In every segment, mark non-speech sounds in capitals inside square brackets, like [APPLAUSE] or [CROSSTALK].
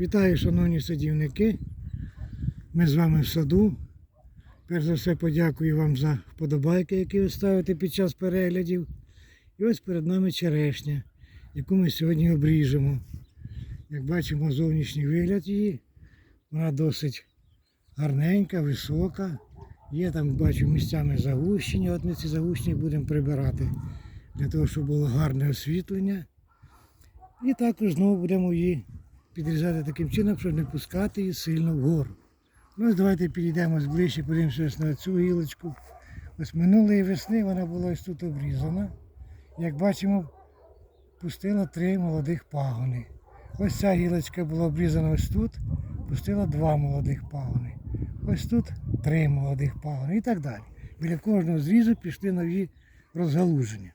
Вітаю, шановні садівники. Ми з вами в саду. Перш за все подякую вам за вподобайки, які ви ставите під час переглядів. І ось перед нами черешня, яку ми сьогодні обріжемо. Як бачимо, зовнішній вигляд її. Вона досить гарненька, висока. Є там, бачу, місцями загущення. От ми ці загущення будемо прибирати для того, щоб було гарне освітлення. І також знову будемо її підрізати таким чином, щоб не пускати її сильно вгору. Ну, давайте підійдемо зближче, подивимося на цю гілочку. Ось минулої весни вона була ось тут обрізана. Як бачимо, пустила три молодих пагони. Ось ця гілочка була обрізана ось тут, пустила два молодих пагони. Ось тут три молодих пагони і так далі. Біля кожного зрізу пішли нові розгалуження.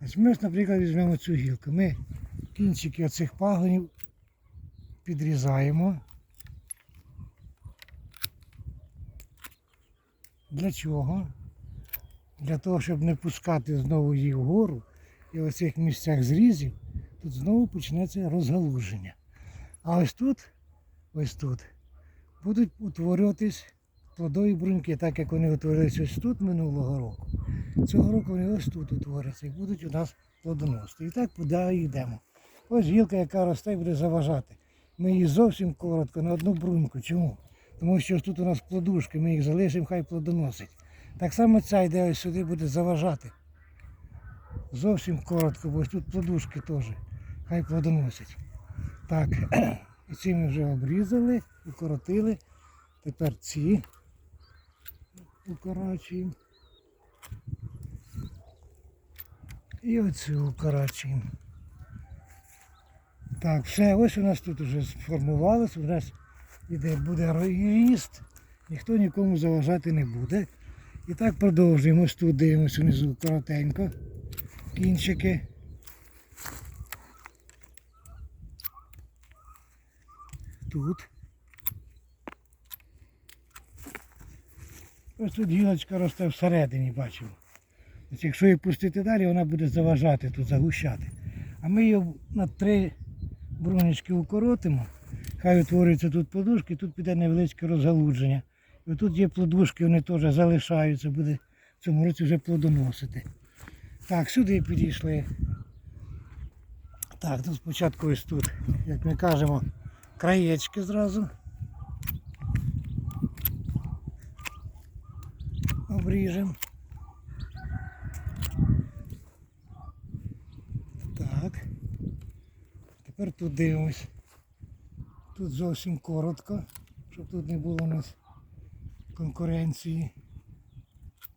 Ось ми, наприклад, візьмемо цю гілку. Ми кінчики оцих пагонів підрізаємо. Для чого? Для того, щоб не пускати знову її вгору і в цих місцях зрізів, тут знову почнеться розгалуження. А ось тут, ось тут, будуть утворюватись плодові бруньки, так як вони утворилися ось тут минулого року. Цього року вони ось тут утворяться і будуть у нас плодоносити. І так куди йдемо. Ось гілка, яка росте, буде заважати. Ми її зовсім коротко на одну бруньку. Чому? Тому що тут у нас плодушки, ми їх залишимо, хай плодоносить. Так само ця йде ось сюди буде заважати. Зовсім коротко, бо ось тут плодушки теж. Хай плодоносять. Так, [CLEARS THROAT] і ці ми вже обрізали, укоротили. Тепер ці укорочуємо. І оцю укорочуємо. Так, все, ось у нас тут вже сформувалось, у нас іде буде ріст, ніхто нікому заважати не буде. І так продовжуємо. Ось тут дивимося внизу коротенько. Кінчики. Тут. Ось тут гілочка росте всередині, бачимо. Якщо її пустити далі, вона буде заважати тут, загущати. А ми її на три брунечки укоротимо. Хай утворюються тут подушки, тут піде невеличке розгалудження. І тут є плодушки, вони теж залишаються, буде в цьому році вже плодоносити. Так, сюди підійшли. Так, тут спочатку ось тут, як ми кажемо, краєчки зразу. Обріжемо. Так. Тепер тут дивимось. Тут зовсім коротко, щоб тут не було у нас конкуренції.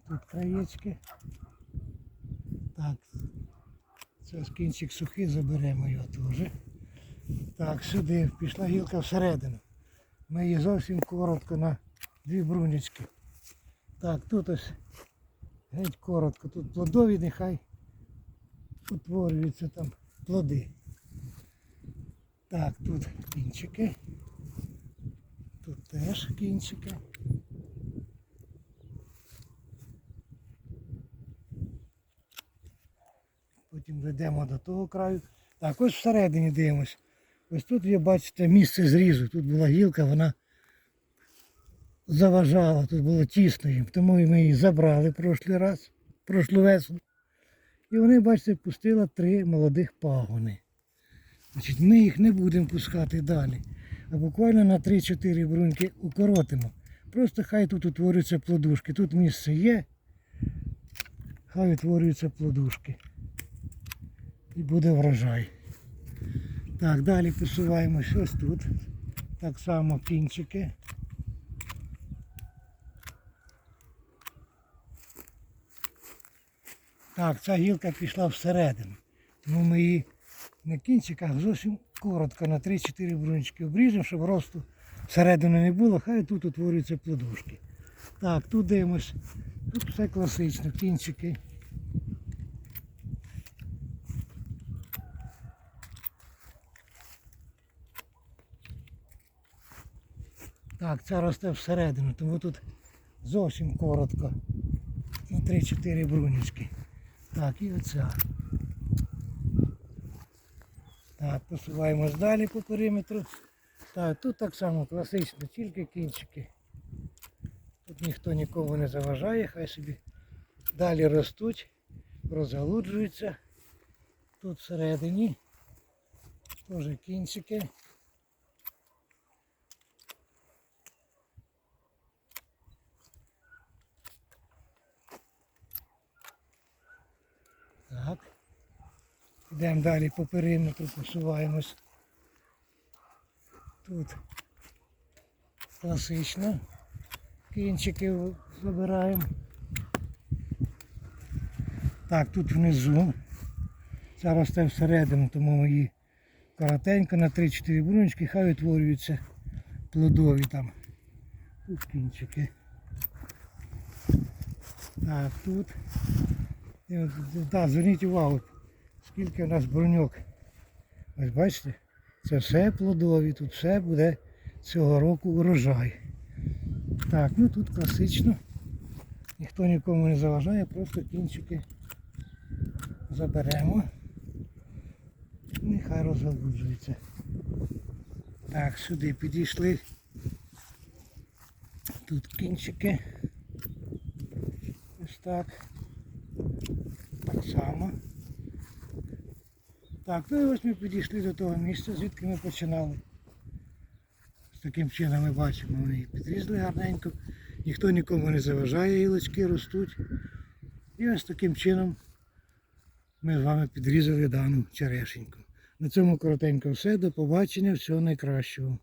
Тут краєчки. Так. Це кінчик сухий, заберемо його теж. Так, сюди пішла гілка всередину. Ми її зовсім коротко на дві брунечки. Так, тут ось геть коротко. Тут плодові нехай утворюються там плоди. Так, тут кінчики. Тут теж кінчики. Потім ведемо до того краю. Так, ось всередині дивимось. Ось тут ви бачите місце зрізу. Тут була гілка, вона заважала, тут було тісно їм. Тому ми її забрали прошлий раз, прошлу весну. І вони, бачите, пустила три молодих пагони. Значить, Ми їх не будемо пускати далі. А буквально на 3-4 бруньки укоротимо. Просто хай тут утворюються плодушки. Тут місце є. Хай утворюються плодушки. І буде врожай. Так, далі посуваємось ось тут. Так само кінчики. Так, ця гілка пішла всередину. Тому ми її на кінчиках зовсім коротко на 3-4 брунички обріжемо, щоб росту всередину не було, хай тут утворюються плодушки. Так, тут дивимось. Тут все класично, кінчики. Так, ця росте всередину, тому тут зовсім коротко. На 3-4 брунички. Так, і оця. Так, посуваємось далі по периметру. Так, тут так само класично, тільки кінчики. Тут ніхто нікому не заважає, хай собі далі ростуть, розгалуджуються. Тут всередині теж кінчики. Так. Йдемо далі по периметру, посуваємось. Тут класично. Кінчики забираємо. Так, тут внизу. Це росте всередину, тому ми її коротенько на 3-4 бруночки, хай утворюються плодові там. Тут кінчики. Так, тут. Так, зверніть увагу, скільки у нас бруньок. Ось бачите, це все плодові, тут все буде цього року урожай. Так, ну тут класично. Ніхто нікому не заважає, просто кінчики заберемо. Нехай розгалуджується. Так, сюди підійшли. Тут кінчики. Ось так. Так само. Так, ну і ось ми підійшли до того місця, звідки ми починали. З таким чином ми бачимо, вони їх підрізали гарненько. Ніхто нікому не заважає, гілочки ростуть. І ось таким чином ми з вами підрізали дану черешеньку. На цьому коротенько все. До побачення, всього найкращого.